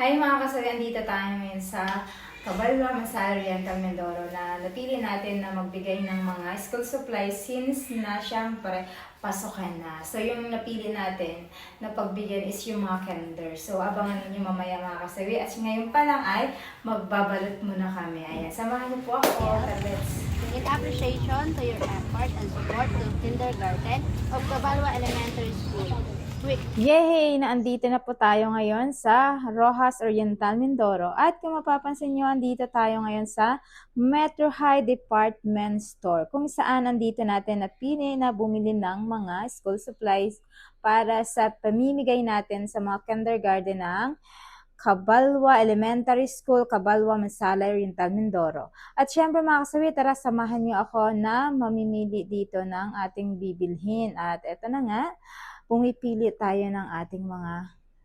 Hi mga kasabihan, dito tayo ngayon sa Cabalwa, Masal, Oriental, Mindoro na napili natin na magbigay ng mga school supplies since na syempre pasokan na. So yung napili natin na pagbigyan is yung mga calendar. So abangan ninyo mamaya mga kasabi. At ngayon pa lang ay magbabalot muna kami. Ayan, samahan niyo po ako. Let's In appreciation to your effort and support to kindergarten of Cabalwa Elementary School. Quick Yay! Naandito na po tayo ngayon sa Rojas Oriental, Mindoro. At kung mapapansin nyo, andito tayo ngayon sa Metro High Department Store. Kung saan andito natin napili na bumili ng mga school supplies para sa pamimigay natin sa mga kindergarten ng Cabalwa Elementary School, Cabalwa, Masala, Oriental, Mindoro. At syempre mga kasawi, tara samahan niyo ako na mamimili dito ng ating bibilhin. At eto na nga, pumipili tayo ng ating mga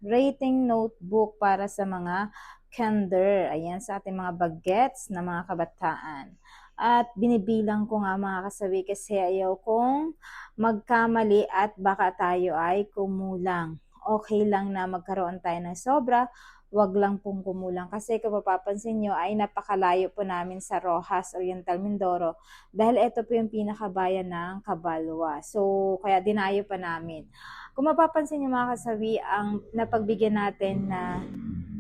rating notebook para sa mga kinder. Ayan, sa ating mga bagets na mga kabataan. At binibilang ko nga mga kasawi kasi ayaw kong magkamali at baka tayo ay kumulang. Okay lang na magkaroon tayo ng sobra, wag lang pong kumulang. Kasi kung mapapansin nyo ay napakalayo po namin sa Rojas, Oriental, Mindoro. Dahil ito po yung pinakabayan ng Kabalwa. So, kaya dinayo pa namin. Kung mapapansin nyo mga kasawi, ang napagbigyan natin na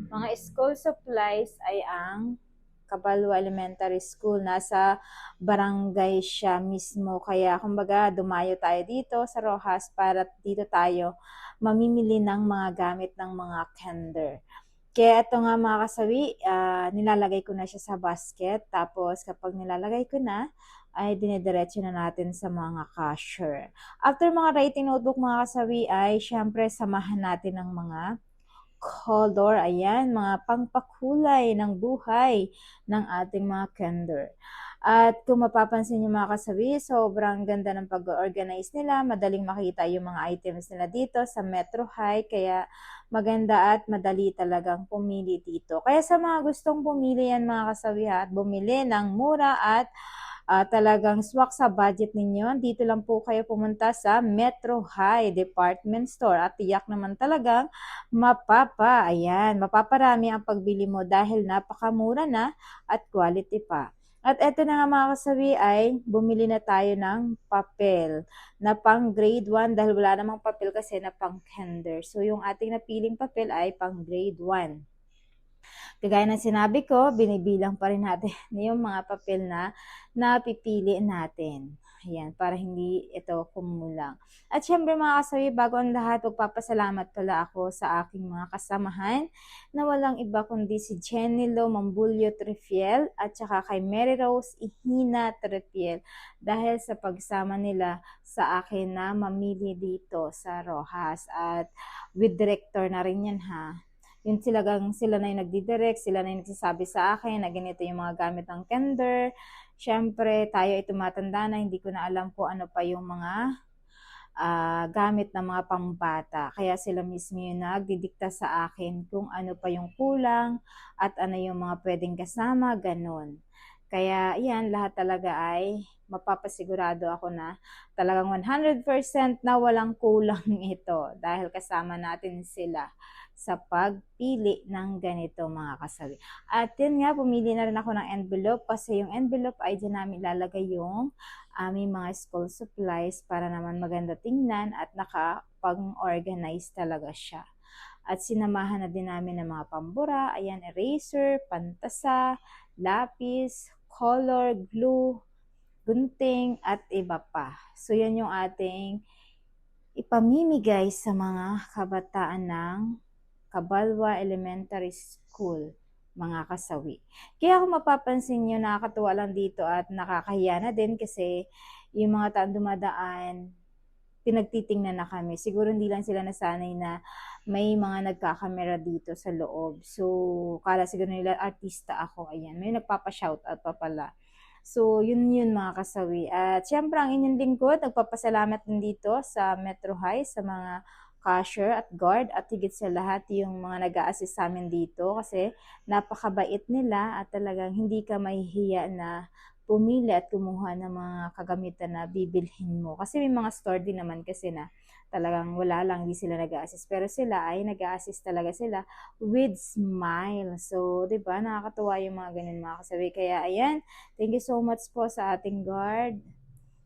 mga school supplies ay ang Kabalwa Elementary School. Nasa barangay siya mismo. Kaya kumbaga dumayo tayo dito sa Rojas para dito tayo mamimili ng mga gamit ng mga kinder. Kaya ito nga mga kasawi, ah, nilalagay ko na siya sa basket. Tapos kapag nilalagay ko na, ay dinidiretso na natin sa mga cashier. After mga writing notebook mga kasawi ay syempre samahan natin ng mga color, ayan, mga pangpakulay ng buhay ng ating mga kinder. At kung mapapansin niyo mga kasabi, sobrang ganda ng pag-organize nila. Madaling makita yung mga items nila dito sa Metro High. Kaya maganda at madali talagang pumili dito. Kaya sa mga gustong pumili yan mga kasabi ha, at bumili ng mura at ah, talagang swak sa budget ninyo, dito lang po kayo pumunta sa Metro High Department Store at tiyak naman talagang mapapa, ayan, mapaparami ang pagbili mo dahil napakamura na at quality pa. At eto na nga mga kasabi ay bumili na tayo ng papel na pang grade 1 dahil wala namang papel kasi na pang kinder. So yung ating napiling papel ay pang grade 1. Kagaya ng sinabi ko, binibilang pa rin natin yung mga papel na napipili natin. Ayan, para hindi ito kumulang. At syempre mga kasabi, bago ang lahat, magpapasalamat pala ako sa aking mga kasamahan na walang iba kundi si Jenny Lo Mambulyo Trifiel at saka kay Mary Rose Ihina Trifiel dahil sa pagsama nila sa akin na mamili dito sa Rojas at with director na rin yan ha yun silagang sila na yung nagdidirect, sila na yung nagsasabi sa akin na ganito yung mga gamit ng kinder. Siyempre, tayo ay tumatanda na, hindi ko na alam kung ano pa yung mga ah, gamit ng mga pambata. Kaya sila mismo yung nagdidikta sa akin kung ano pa yung kulang at ano yung mga pwedeng kasama, ganun. Kaya yan, lahat talaga ay mapapasigurado ako na talagang 100% na walang kulang ito dahil kasama natin sila sa pagpili ng ganito mga kasabi. At yun nga, pumili na rin ako ng envelope kasi yung envelope ay dyan namin ilalagay yung aming mga school supplies para naman maganda tingnan at nakapag-organize talaga siya. At sinamahan na din namin ng mga pambura, ayan, eraser, pantasa, lapis, color, glue, gunting, at iba pa. So, yan yung ating ipamimigay sa mga kabataan ng Kabalwa Elementary School, mga kasawi. Kaya kung mapapansin nyo, nakakatuwa lang dito at nakakahiya na din kasi yung mga taong dumadaan, pinagtitingnan na kami. Siguro hindi lang sila nasanay na may mga nagkakamera dito sa loob. So, kala siguro nila artista ako. Ayan, may nagpapa-shoutout pa pala. So, yun yun mga kasawi. At syempre, ang inyong lingkod, nagpapasalamat din dito sa Metro High, sa mga cashier at guard at higit sa lahat yung mga nag assist sa amin dito kasi napakabait nila at talagang hindi ka mahihiya na pumili at kumuha ng mga kagamitan na bibilhin mo. Kasi may mga store din naman kasi na talagang wala lang, hindi sila nag assist Pero sila ay nag assist talaga sila with smile. So, di ba, nakakatuwa yung mga ganun mga kasawi. Kaya, ayan, thank you so much po sa ating guard,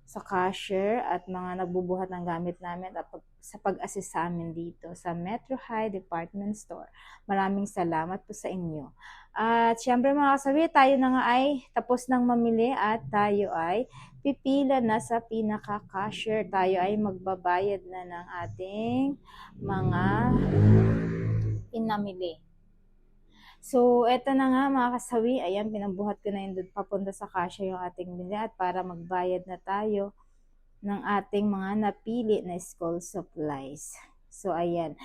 sa cashier, at mga nagbubuhat ng gamit namin at pag, sa pag-assist sa amin dito sa Metro High Department Store. Maraming salamat po sa inyo. At syempre mga kasawi, tayo na nga ay tapos nang mamili at tayo ay pipila na sa pinaka-cashier. Tayo ay magbabayad na ng ating mga pinamili. So, eto na nga mga kasawi. Ayan, pinambuhat ko na yun doon papunta sa cashier yung ating bili at para magbayad na tayo ng ating mga napili na school supplies. So, ayan.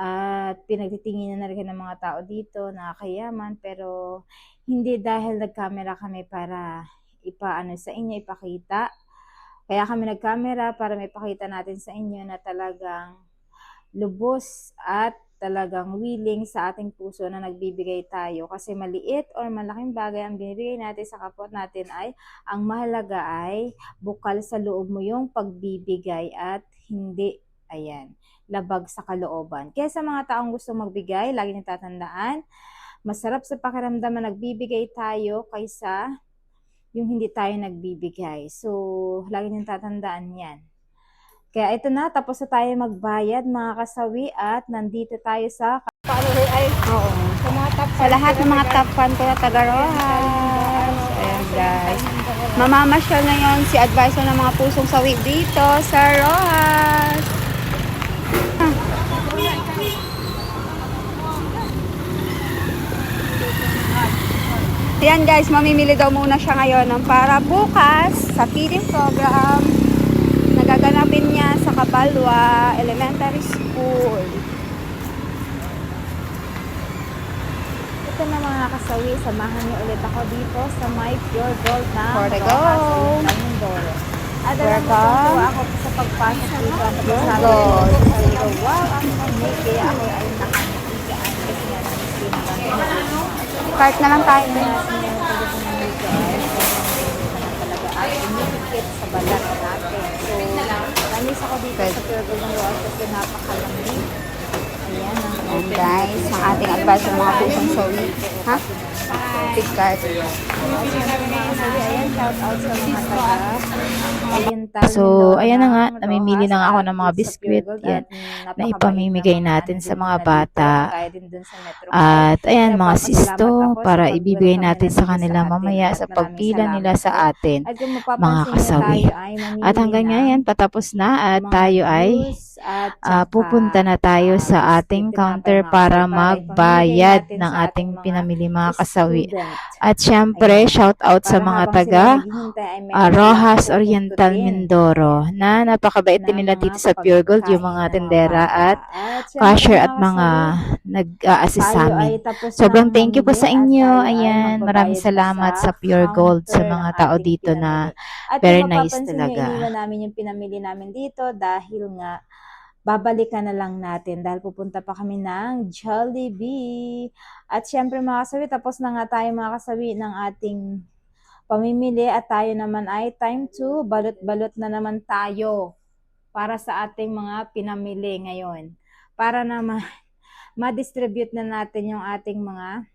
At pinagtitinginan na rin ng mga tao dito na kayaman pero hindi dahil nag-camera kami para ipaano sa inyo, ipakita. Kaya kami nag-camera para may pakita natin sa inyo na talagang lubos at talagang willing sa ating puso na nagbibigay tayo kasi maliit or malaking bagay ang binibigay natin sa kapwa natin ay ang mahalaga ay bukal sa loob mo yung pagbibigay at hindi ayan labag sa kalooban. Kaya sa mga taong gusto magbigay, lagi niyong tatandaan, masarap sa pakiramdam na nagbibigay tayo kaysa yung hindi tayo nagbibigay. So, lagi niyong tatandaan yan. Kaya ito na, tapos na tayo magbayad mga kasawi at nandito tayo sa ay, Oo. sa mga top Sa lahat ng mga top fan ko na taga Rojas. Ayan guys. Mamamasyal na yon si advisor ng mga pusong sawi dito sa Rojas. Yan guys, mamimili daw muna siya ngayon ng para bukas sa feeding program gaganapin niya sa Kabalwa Elementary School. Ito na mga kasawi, samahan niyo ulit ako dito sa My Pure Gold na Mindoro. At alam mo, ako sa pagpasok dito at Pure sabi Gold. ko wow, ang pamay, kaya ako ay sinabi. Cart na lang tayo. Kaya siya talaga ay umikit sa balat natin. So, namis ako dito sa Pure Gold ng Rojas kasi napakalamig. Ayan, Ayan guys, ang ating advisor ng mga pusong sawi. Ha? Big cart. Ayan, shout out sa mga taga. So, ayan na nga, ng namimili na nga ako ng mga biskwit, yan, napakabait na ipamimigay natin sa mga bata. At ayan, mga sisto, para ibibigay natin sa kanila mamaya sa pagpila nila sa atin. Mga kasawi. At hanggang ng ngayon, patapos na at tayo ay at ah, saka, pupunta na tayo ah, sa biscuit, ating counter para magbayad ng ating pinamili mga kasawi. At syempre, shout out sa mga taga ah, silang Rojas Oriental Mindoro na napakabait na din nila dito sa Pure Gold yung mga tendera at cashier at mga nag-a-assist sa amin. Sobrang thank you po sa at inyo. Ayan, maraming salamat sa Pure Gold sa mga tao dito na. At very nice mapapansin nyo, talaga. iniwan namin yung pinamili namin dito dahil nga babalikan na lang natin dahil pupunta pa kami ng Jollibee. At syempre mga kasawi, tapos na nga tayo mga kasawi ng ating pamimili at tayo naman ay time to balot-balot na naman tayo para sa ating mga pinamili ngayon. Para naman ma-distribute na natin yung ating mga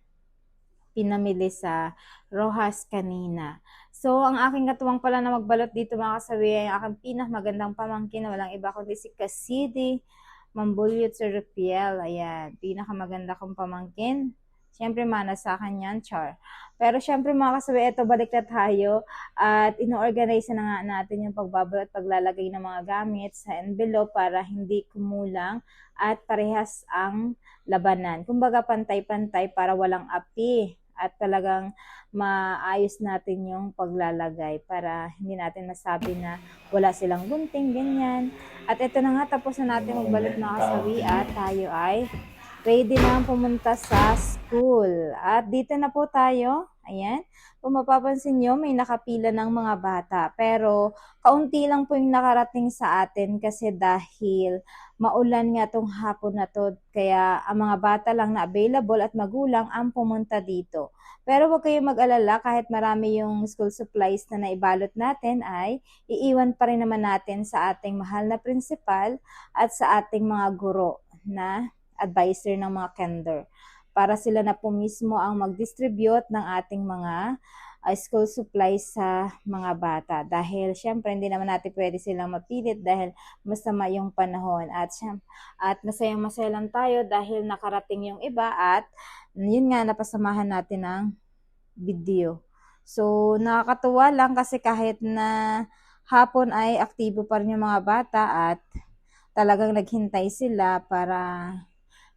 pinamili sa Rojas kanina. So, ang aking katuwang pala na magbalot dito mga kasawi ay ang aking pinakamagandang pamangkin na walang iba kundi si Cassidy Mambulyot Rupiel. Ayan, pinakamaganda kong pamangkin. Siyempre, mana sa akin yan, Char. Pero syempre mga kasawi, eto balik na tayo at ino-organize na nga natin yung pagbabalot at paglalagay ng mga gamit sa envelope para hindi kumulang at parehas ang labanan. Kumbaga pantay-pantay para walang api at talagang maayos natin yung paglalagay para hindi natin masabi na wala silang gunting, ganyan. At ito na nga, tapos na natin magbalot mga kasawi at tayo ay ready na pumunta sa school. At dito na po tayo. Ayan. Kung mapapansin nyo, may nakapila ng mga bata. Pero, kaunti lang po yung nakarating sa atin kasi dahil maulan nga tong hapon na to. Kaya, ang mga bata lang na available at magulang ang pumunta dito. Pero huwag kayong mag-alala kahit marami yung school supplies na naibalot natin ay iiwan pa rin naman natin sa ating mahal na principal at sa ating mga guro na advisor ng mga kender para sila na po mismo ang mag-distribute ng ating mga uh, school supplies sa mga bata. Dahil syempre hindi naman natin pwede silang mapilit dahil masama yung panahon. At, at masayang masaya lang tayo dahil nakarating yung iba at yun nga napasamahan natin ng video. So nakakatuwa lang kasi kahit na hapon ay aktibo pa rin yung mga bata at talagang naghintay sila para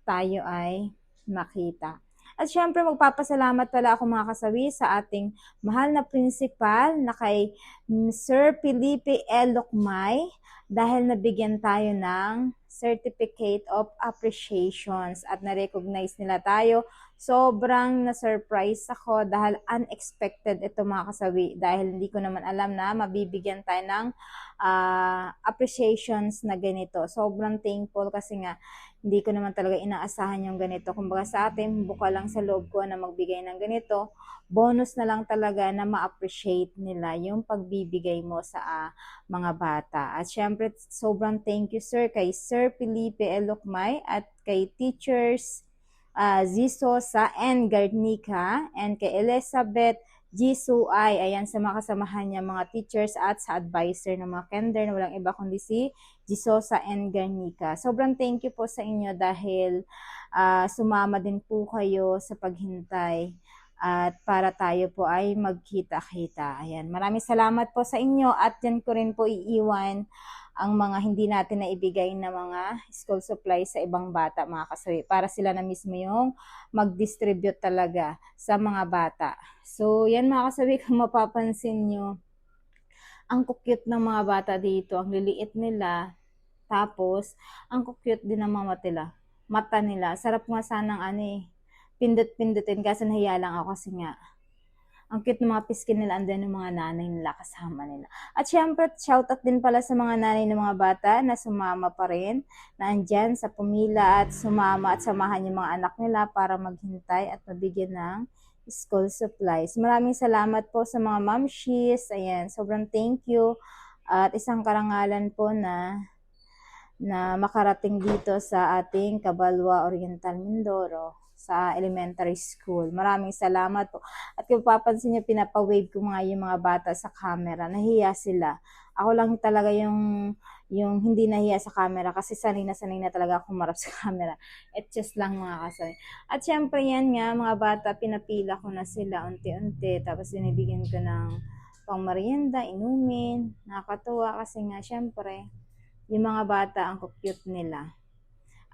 tayo ay makita. At syempre, magpapasalamat pala ako mga kasawi sa ating mahal na principal na kay mm, Sir Felipe L. Lucmay dahil nabigyan tayo ng Certificate of Appreciations at na-recognize nila tayo. Sobrang na-surprise ako dahil unexpected ito mga kasawi dahil hindi ko naman alam na mabibigyan tayo ng ah, appreciations na ganito. Sobrang thankful kasi nga hindi ko naman talaga inaasahan yung ganito. Kumbaga sa atin, buka lang sa loob ko na magbigay ng ganito. Bonus na lang talaga na ma-appreciate nila yung pagbibigay mo sa ah, mga bata. At syempre, sobrang thank you sir kay Sir Felipe Elokmay at kay teachers uh, Ziso sa and Garnica and kay Elizabeth Jisuay, ayan sa mga kasamahan niya mga teachers at sa advisor ng mga kender na walang iba kundi si Gisosa and Garnica. Sobrang thank you po sa inyo dahil ah, sumama din po kayo sa paghintay at para tayo po ay magkita-kita. Ayan, maraming salamat po sa inyo at yan ko rin po iiwan ang mga hindi natin na ibigay na mga school supplies sa ibang bata, mga kasawi, para sila na mismo yung mag-distribute talaga sa mga bata. So, yan mga kasawi, kung mapapansin nyo, ang cute ng mga bata dito, ang liliit nila, tapos, ang cute din ng mga mata nila. Mata nila. Sarap nga sanang ano eh, pindot-pindutin kasi nahiya lang ako kasi nga, ang cute ng mga piskin nila, andyan yung mga nanay nila kasama nila. At syempre, shoutout din pala sa mga nanay ng mga bata na sumama pa rin, na andyan sa pumila at sumama at samahan yung mga anak nila para maghintay at mabigyan ng school supplies. Maraming salamat po sa mga mamshis. Ayan, sobrang thank you. At isang karangalan po na na makarating dito sa ating Kabalwa Oriental Mindoro sa elementary school. Maraming salamat po. At kung papansin niyo, pinapawave ko nga yung mga bata sa camera. Nahiya sila. Ako lang talaga yung yung hindi nahiya sa camera kasi sanay na sanay na talaga ako marap sa camera. It just lang mga kasay. At syempre yan nga, mga bata, pinapila ko na sila unti-unti. Tapos binibigyan ko ng pang merienda, inumin. Nakakatuwa kasi nga, syempre, yung mga bata ang cute nila.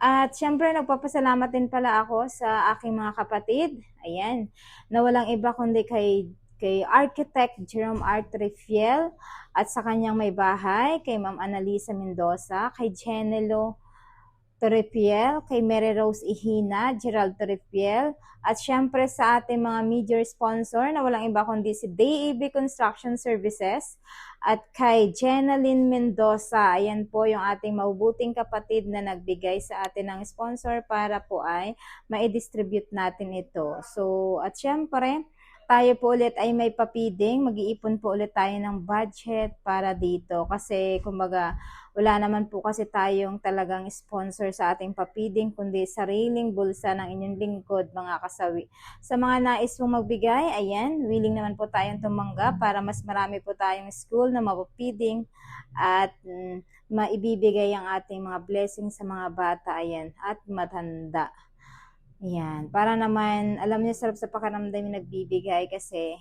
At syempre, nagpapasalamat din pala ako sa aking mga kapatid. Ayan, na walang iba kundi kay, kay Architect Jerome R. Trifiel at sa kanyang may bahay, kay Ma'am Annalisa Mendoza, kay Genelo Torrepiel, kay Mary Rose Ihina, Gerald Torrepiel, at syempre sa ating mga major sponsor na walang iba kundi si DAB Construction Services at kay Jenaline Mendoza. Ayan po yung ating mabubuting kapatid na nagbigay sa atin ng sponsor para po ay ma-distribute natin ito. So, at syempre, tayo po ulit ay may papiding, mag-iipon po ulit tayo ng budget para dito. Kasi, kumbaga, wala naman po kasi tayong talagang sponsor sa ating papiding, kundi sariling bulsa ng inyong lingkod, mga kasawi. Sa mga nais pong magbigay, ayan, willing naman po tayong tumanggap para mas marami po tayong school na mapapiding at mm, maibibigay ang ating mga blessings sa mga bata, ayan, at matanda. Ayan, para naman, alam niyo, sarap sa pakiramdam yung nagbibigay kasi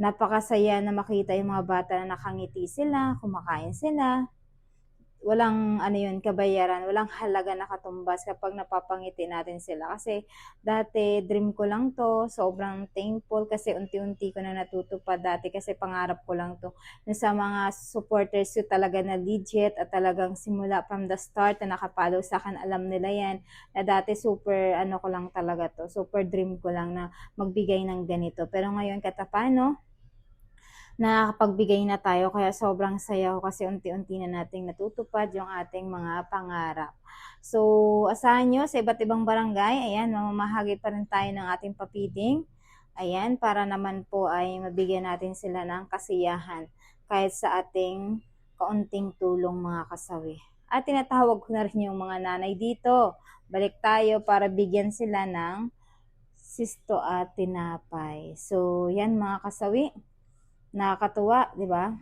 napakasaya na makita yung mga bata na nakangiti sila, kumakain sila, walang ano yun, kabayaran, walang halaga na katumbas kapag napapangiti natin sila. Kasi dati dream ko lang to, sobrang thankful kasi unti-unti ko na natutupad dati kasi pangarap ko lang to. Yung sa mga supporters ko talaga na legit at talagang simula from the start na nakapalo sa akin, alam nila yan na dati super ano ko lang talaga to, super dream ko lang na magbigay ng ganito. Pero ngayon katapano, nakakapagbigay na tayo kaya sobrang saya ko kasi unti-unti na nating natutupad yung ating mga pangarap. So, asahan nyo sa iba't ibang barangay, ayan, mamamahagi pa rin tayo ng ating papiting. Ayan, para naman po ay mabigyan natin sila ng kasiyahan kahit sa ating kaunting tulong mga kasawi. At tinatawag ko na rin yung mga nanay dito. Balik tayo para bigyan sila ng sisto at tinapay. So, yan mga kasawi nakakatuwa, di ba?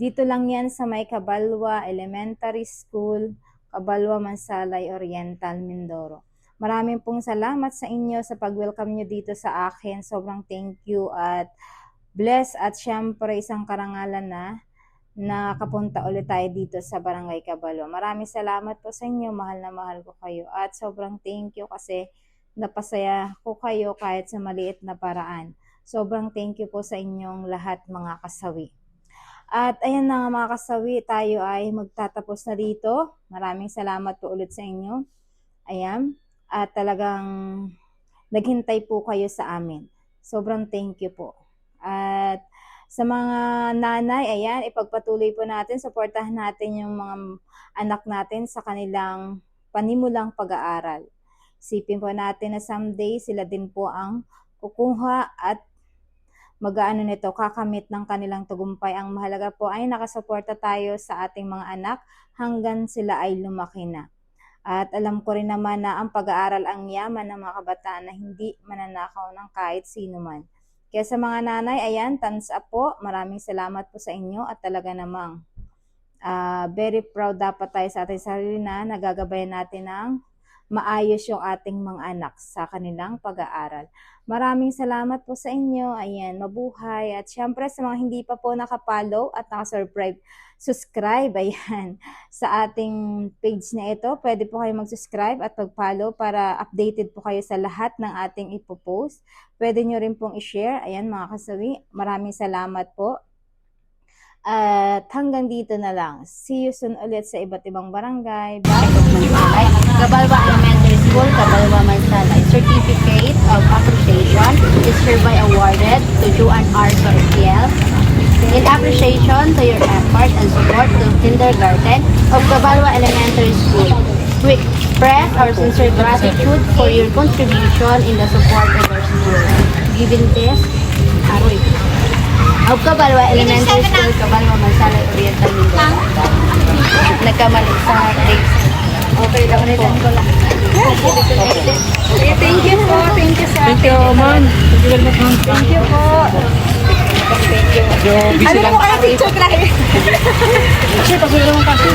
Dito lang yan sa may Kabalwa Elementary School, Kabalwa Mansalay Oriental, Mindoro. Maraming pong salamat sa inyo sa pag-welcome nyo dito sa akin. Sobrang thank you at bless at syempre isang karangalan na nakapunta ulit tayo dito sa Barangay Kabalwa. Maraming salamat po sa inyo. Mahal na mahal ko kayo. At sobrang thank you kasi napasaya ko kayo kahit sa maliit na paraan. Sobrang thank you po sa inyong lahat mga kasawi. At ayan na nga mga kasawi, tayo ay magtatapos na dito. Maraming salamat po ulit sa inyo. Ayan. At talagang naghintay po kayo sa amin. Sobrang thank you po. At sa mga nanay, ayan, ipagpatuloy po natin, supportahan natin yung mga anak natin sa kanilang panimulang pag-aaral. Sipin po natin na someday sila din po ang kukuha at mag-ano nito, kakamit ng kanilang tagumpay. Ang mahalaga po ay nakasuporta tayo sa ating mga anak hanggang sila ay lumaki na. At alam ko rin naman na ang pag-aaral ang yaman ng mga kabataan na hindi mananakaw ng kahit sino man. Kaya sa mga nanay, ayan, thumbs up po. Maraming salamat po sa inyo at talaga namang ah, very proud dapat tayo sa ating sarili na nagagabayan natin ng maayos yung ating mga anak sa kanilang pag-aaral. Maraming salamat po sa inyo. Ayan, mabuhay. At syempre sa mga hindi pa po nakapollow at nakasubscribe, subscribe, ayan, sa ating page na ito. Pwede po kayo mag-subscribe at mag-follow para updated po kayo sa lahat ng ating ipopost. Pwede nyo rin pong i-share. Ayan, mga kasawi. Maraming salamat po. At hanggang dito na lang. See you soon ulit sa iba't ibang barangay. Bye! Cabalwa Elementary School, Cabalwa Mansalay. Certificate of Appreciation is hereby awarded to Juan R. Sorciel in appreciation to your effort and support to kindergarten of Cabalwa Elementary School. We express our sincere gratitude for your contribution in the support of our school. Given this, Aroy. Of Cabalwa Elementary School, Cabalwa Mansalay, Oriental Mindoro. Nagkamali sa dates. Okay lang po. Thank you po. Thank you, sir. Thank you, ma'am. Thank you very much, ma'am. Thank you po. Medyo busy Ano lang. po kaya picture tayo? Sir, pasuyo naman kasi.